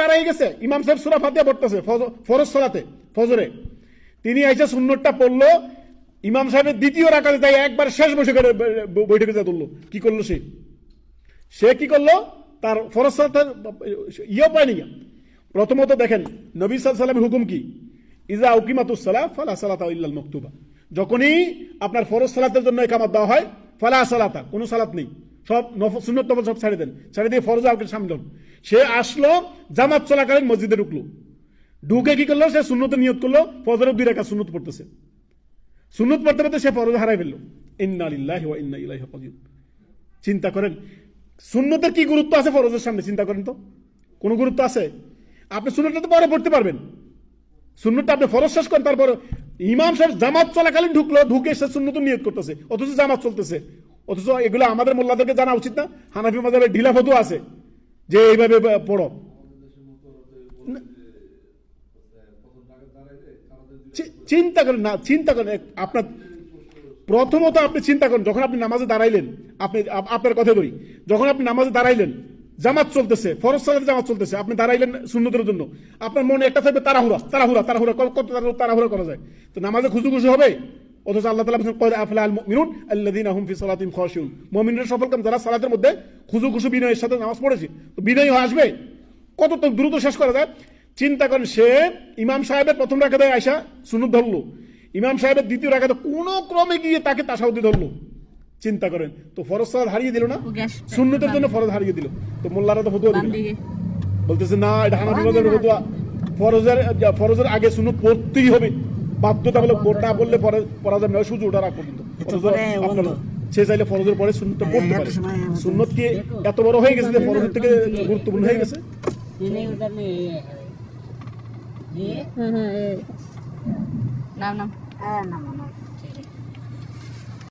দাঁড়াই গেছে। ইমাম সাহেব সুরা ফাতিয়া পড়তেছে ফরজ সালাতে, ফজরে। তিনি পড়ল, ইমাম সাহেবের দ্বিতীয় তাই একবার শেষ বৈঠকে যা তুললো। কি করল সে? সে কি করল? তার ফরজ সালাতের ইয়েও পায়নি প্রথমত দেখেন, নবী সাল্লামের হুকুম কি? ইজা উকিমাতুসালাহ ফালা সালাতা ইল্লাল মকতুবা। যখনই আপনার ফরজ সালাতের জন্য একামত দেওয়া হয়, ফালা সালাতা, কোনো সালাত নেই। সব সুন্নত নফল সব ছেড়ে দেন। ছেড়ে দিয়ে ফরজ আউকে সামনে হন। সে আসলো, জামাত চলাকালীন মসজিদে ঢুকলো। ঢুকে কি করল? সে সুন্নত নিয়ত করল, ফজরের দুই রেখা সুন্নত পড়তেছে। সুন্নত পড়তে পড়তে সে ফরজ হারাই ফেলল। ইন্না লিল্লাহি ওয়া চিন্তা করেন, সুন্নতের কি গুরুত্ব আছে ফরজের সামনে? চিন্তা করেন তো। কোনো গুরুত্ব আছে? আপনি সুন্নতটা তো পরে পড়তে পারবেন। সুন্নতটা আপনি ফরজ শেষ করেন, তারপর ইমাম সাহেব জামাত চলাকালীন ঢুকলো, ঢুকে সে সুন্নত নিয়ত করতেছে। অথচ জামাত চলতেছে। অথচ এগুলো আমাদের মোল্লাদেরকে জানা উচিত না। হানাফি মাজাবের ঢিলা ফতু আছে। যে এইভাবে পড়ো। চিন্তা করেন না, চিন্তা করেন। আপনার প্রথমত আপনি চিন্তা করেন, যখন আপনি নামাজে দাঁড়াইলেন, আপনি আপনার কথা বলি যখন আপনি নামাজে দাঁড়াইলেন, জামাত চলতেছে, ফরজ সালাতে জামাত চলতেছে, আপনি দাঁড়াইলেন শূন্যতের জন্য। আপনার মনে একটা থাকবে তাড়াহুড়া তাড়াহুড়া তাড়াহুড়া, কত করা যায়। তো নামাজে খুশু খুশি হবে? অথচ আল্লাহ তালা বলছেন, "কদ আফলা আল মুমিনুন আল্লাযীনা হুম ফি সালাতিহিম খাশিউন। মুমিনরা সফল কাম যারা সালাতের মধ্যে খুশু খুশু বিনয়ের সাথে নামাজ পড়েছে তো বিনয় হয়ে আসবে? কত তো দ্রুত শেষ করা যায়? চিন্তা করেন সে ইমাম সাহেবের প্রথম রাখাতে আয়সা সুনুদ ধরলো। ইমাম সাহেবের দ্বিতীয় রাখাতে কোন ক্রমে গিয়ে তাকে তাসাউদি ধরলো। চিন্তা করেন তো ফরজ সালাদ হারিয়ে দিল না? সুন্নতের জন্য ফরজ হারিয়ে দিল। তো মোল্লারা তো ফতুয়া দিল বলতেছে না এটা হানাফি ফরজের ফরজের আগে সুন্নত পড়তেই হবে। বাধ্যতামূলক ভোট না বললে পরে পড়া যাবে সুযোগ ওটা রাখব কিন্তু সে চাইলে ফরজের পরে সুন্নতটা পড়তে পারে। সুন্নত কি এত বড় হয়ে গেছে যে ফরজের থেকে গুরুত্বপূর্ণ হয়ে গেছে? নাম নাম। হ্যাঁ নাম নাম।